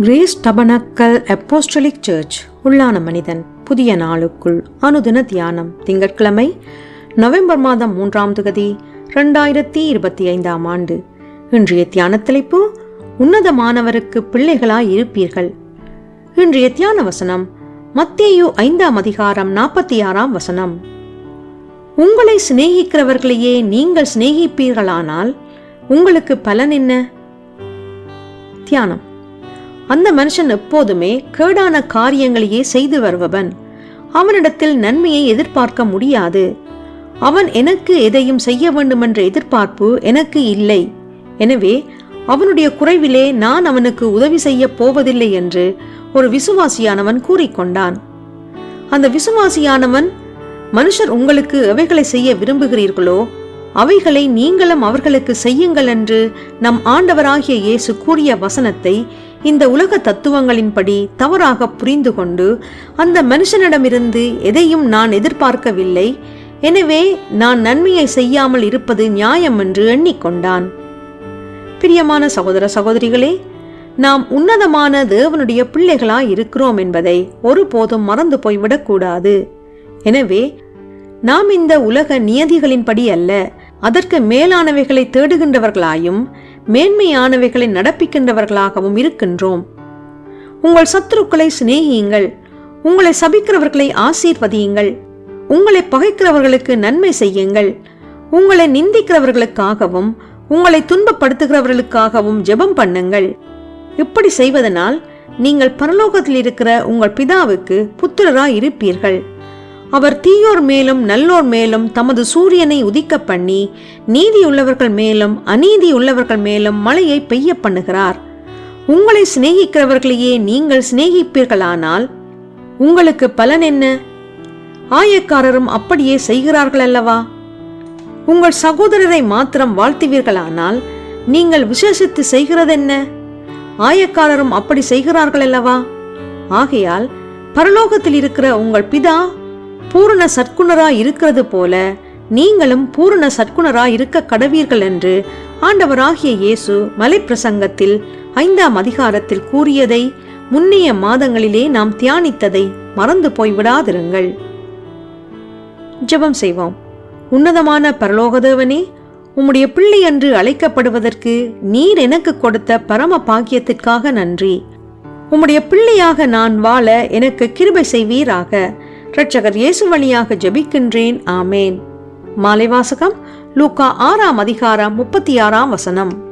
Grace tabernacle apostolic search உள்ளான மனிதன் புதிய நாளுக்குள் அனுதின தியானம் திங்கட்கிழமை நவம்பர் மாதம் மூன்றாம் தொகுதி ரெண்டாயிரத்தி இருபத்தி ஐந்தாம் ஆண்டு. இன்றைய தியான தலைப்பு உன்னதமானவருக்கு பிள்ளைகளாய் இருப்பீர்கள். இன்றைய தியான வசனம் மத்தேயு ஐந்தாம் அதிகாரம் நாற்பத்தி ஆறாம் வசனம். உங்களை சிநேகிக்கிறவர்களையே நீங்கள் சிநேகிப்பீர்களானால் உங்களுக்கு பலன் என்ன? தியானம். அந்த மனுஷன் எப்போதுமே கேடான காரியங்களையே செய்து வருபவன். அவனிடத்தில் நன்மையை எதிர்பார்க்க முடியாது. அவன் எனக்கு எதையும் செய்ய வேண்டுமென்ற எதிர்பார்ப்பு எனக்கு இல்லை. எனவே அவனுடைய குறைவிலே நான் அவனுக்கு உதவி செய்ய போவதில்லை என்று ஒரு விசுவாசியானவன் கூறிக்கொண்டான். அந்த விசுவாசியானவன் மனுஷர் உங்களுக்கு எவைகளை செய்ய விரும்புகிறீர்களோ அவைகளை நீங்களும் அவர்களுக்கு செய்யுங்கள் என்று நம் ஆண்டவராகிய இயேசு கூறிய வசனத்தை இந்த உலக தத்துவங்களின்படி தவறாக புரிந்து கொண்டு அந்த மனுஷனிடமிருந்து எதையும் நான் எதிர்பார்க்கவில்லை. எனவே நான் நன்மையை செய்யாமல் இருப்பது நியாயம் என்று எண்ணிக்கொண்டான். பிரியமான சகோதர சகோதரிகளே நாம் உன்னதமான தேவனுடைய பிள்ளைகளாய் இருக்கிறோம் என்பதை ஒருபோதும் மறந்து போய்விடக்கூடாது எனவே நாம் இந்த உலக நியதிகளின்படி அல்ல அதற்கு மேலானவைகளை தேடுகின்றவர்களாயும் மேன்மையானவைகளை நடப்பிக்கின்றவர்களாகவும் இருக்கின்றோம். உங்கள் சத்துருக்களை சிநேகியுங்கள். உங்களை சபிக்கிறவர்களை ஆசீர்வதியுங்கள். உங்களை பகைக்கிறவர்களுக்கு நன்மை செய்யுங்கள். உங்களை நிந்திக்கிறவர்களுக்காகவும் உங்களை துன்பப்படுத்துகிறவர்களுக்காகவும் ஜெபம் பண்ணுங்கள். இப்படி செய்வதனால் நீங்கள் பரலோகத்தில் இருக்கிற உங்கள் பிதாவுக்கு புத்திரராய் இருப்பீர்கள் அவர் தீயோர் மேலும் நல்லோர் மேலும் தமது சூரியனை உதிக்க பண்ணி நீதியுள்ளவர்கள் மேலும் அநீதி உள்ளவர்கள் மேலும் மழையை பெய்ய பண்ணுகிறார். உங்களை சிநேகிக்கிறவர்களையே நீங்கள் சிநேகிப்பீர்களானால் உங்களுக்கு பலன் என்ன? ஆயக்காரரும் அப்படியே செய்கிறார்கள் அல்லவா? உங்கள் சகோதரரை மாத்திரம் வாழ்த்துவீர்களானால் நீங்கள் விசேஷித்து செய்கிறதென்ன? ஆயக்காரரும் அப்படி செய்கிறார்கள் அல்லவா? ஆகையால் பரலோகத்தில் இருக்கிற உங்கள் பிதா பூரண சற்குணரா இருக்கிறது போல நீங்களும் பூரண சற்குணரா இருக்க கடவீர்கள் என்று ஆண்டவராகிய இயேசு மலைப்பிரசங்கத்தில் ஐந்தாம் அதிகாரத்தில் கூறியதை முன்னைய மாதங்களிலே நாம் தியானித்ததை மறந்து போய்விடாதிருங்கள். ஜெபம் செய்வோம். உன்னதமான பரலோகதேவனே உம்முடைய பிள்ளை என்று அழைக்கப்படுவதற்கு நீர் எனக்கு கொடுத்த பரம பாக்கியத்திற்காக நன்றி. உம்முடைய பிள்ளையாக நான் வாழ எனக்கு கிருபை செய்வீராக. இரட்சகர் இயேசு வழியாக ஜெபிக்கின்றேன். ஆமேன். மாலை வாசகம் லூக்கா ஆறாம் அதிகாரம் முப்பத்தி ஆறாம் வசனம்.